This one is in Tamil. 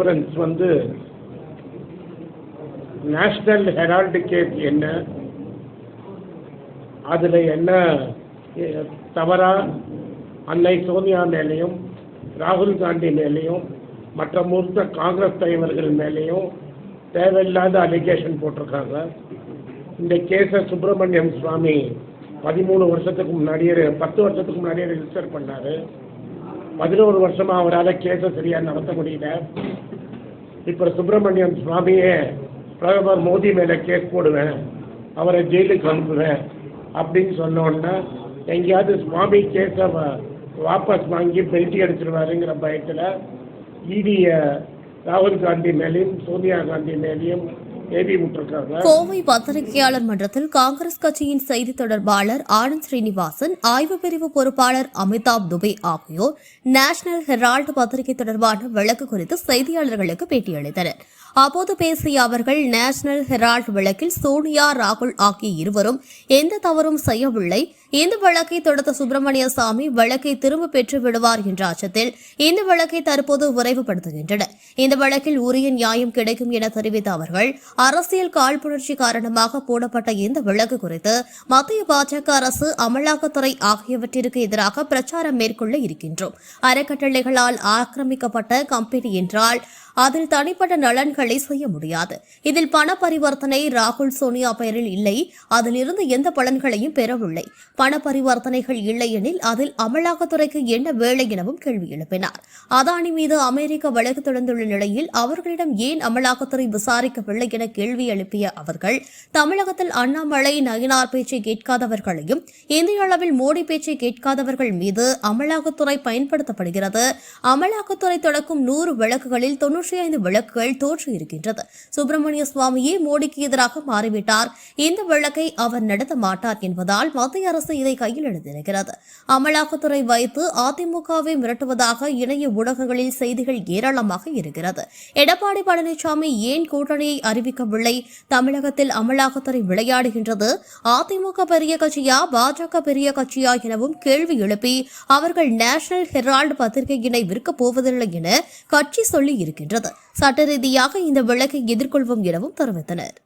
கான்ஃபரன்ஸ் வந்து நேஷ்னல் ஹெரால்டிகேட் என்ன? அதில் என்ன தவறா? அன்னை சோனியா மேலேயும் ராகுல் காந்தி மேலேயும் மற்ற மூத்த காங்கிரஸ் தலைவர்கள் மேலேயும் தேவையில்லாத அலிகேஷன் போட்டிருக்காங்க. இந்த கேஸை சுப்பிரமணியம் சுவாமி பதிமூணு வருஷத்துக்கு முன்னாடியே பத்து வருஷத்துக்கு முன்னாடியே ரிஜிஸ்டர் பண்ணாரு. பதினோரு வருஷமா அவரால் கேஸை சரியா நடத்த முடியல. இப்போ சுப்பிரமணியம் சுவாமியே பிரதமர் மோடி மேலே கேஸ் போடுவேன் அவரை ஜெயிலுக்கு அனுப்புவேன் அப்படின்னு சொன்ன எங்கேயாவது சுவாமி கேஸை வாபஸ் வாங்கி பெல்ட்டி அடிச்சிருவாருங்கிற பயத்தில் இடியை ராகுல் காந்தி மேலேயும் சோனியா காந்தி மேலேயும் கோவை பத்திரிகையாளர் மன்றத்தில் காங்கிரஸ் கட்சியின் செய்தி தொடர்பாளர் ஆனந்த் ஸ்ரீனிவாசன் ஆய்வு பிரிவு பொறுப்பாளர் அமிதாப் துபே ஆகியோர் நேஷனல் ஹெரால்டு பத்திரிகை தொடர்பான வழக்கு குறித்து செய்தியாளர்களுக்கு பேட்டியளித்தனர். அப்போது பேசிய அவர்கள் நேஷனல் ஹெரால்டு வழக்கில் சோனியா ராகுல் ஆகிய இருவரும் எந்த தவறும் செய்யவில்லை. இந்த வழக்கை தொடர்ந்த சுப்பிரமணிய சாமி வழக்கை திரும்ப பெற்று விடுவார் என்ற அச்சத்தில் இந்த வழக்கை தற்போது விரைவுபடுத்துகின்றனர். இந்த வழக்கில் உரிய நியாயம் கிடைக்கும் என தெரிவித்த அவர்கள் அரசியல் காழ்ப்புணர்ச்சி காரணமாக போடப்பட்ட இந்த வழக்கு குறித்து மத்திய பாஜக அரசு அமலாக்கத்துறை ஆகியவற்றிற்கு எதிராக பிரச்சாரம் மேற்கொள்ள இருக்கின்றோம். அறக்கட்டளைகளால் ஆக்கிரமிக்கப்பட்ட கம்பெனி என்றால் அதில் தனிப்பட்ட நலன்களை செய்ய முடியாது. இதில் பண பரிவர்த்தனை ராகுல் சோனியா பெயரில் இல்லை. அதிலிருந்து எந்த பலன்களையும் பெறவில்லை. பண பரிவர்த்தனைகள் இல்லையெனில் அதில் அமலாக்கத்துறைக்கு என்ன வேலை எனவும் கேள்வி எழுப்பினார். அதானி மீது அமெரிக்க வழக்கு தொடர்ந்துள்ள நிலையில் அவர்களிடம் ஏன் அமலாக்கத்துறை விசாரிக்கவில்லை என கேள்வி எழுப்பிய அவர்கள் தமிழகத்தில் அண்ணாமலை நயினார் பேச்சை கேட்காதவர்களையும் இந்திய அளவில் மோடி பேச்சை கேட்காதவர்கள் மீது அமலாக்கத்துறை பயன்படுத்தப்படுகிறது. அமலாக்கத்துறை தொடக்கும் நூறு வழக்குகளில் தொன்னூற்றி ஐந்து வழக்குகள் தோற்றியிருக்கின்றது. சுப்பிரமணிய சுவாமியே மோடிக்கு எதிராக மாறிவிட்டார். இந்த வழக்கை அவர் நடத்த மாட்டார் என்பதால் மத்திய அரசு இதை கையில் எழுதியிருக்கிறது அமலாக்கத்துறை வைத்து அதிமுகவை மிரட்டுவதாக இணைய ஊடகங்களில் செய்திகள் ஏராளமாக இருக்கிறது. எடப்பாடி பழனிசாமி ஏன் கூட்டணியை அறிவிக்கவில்லை? தமிழகத்தில் அமலாக்கத்துறை விளையாடுகின்றது. அதிமுக பெரிய கட்சியா பாஜக பெரிய கட்சியா எனவும் கேள்வி எழுப்பி அவர்கள் நேஷனல் ஹெரால்டு பத்திரிகையினை விற்கப் போவதில்லை என கட்சி சொல்லி இருக்கின்றது சட்ட ரீதியாக இந்த வழக்கை எதிர்கொள்வோம் எனவும் தெரிவித்தனர்.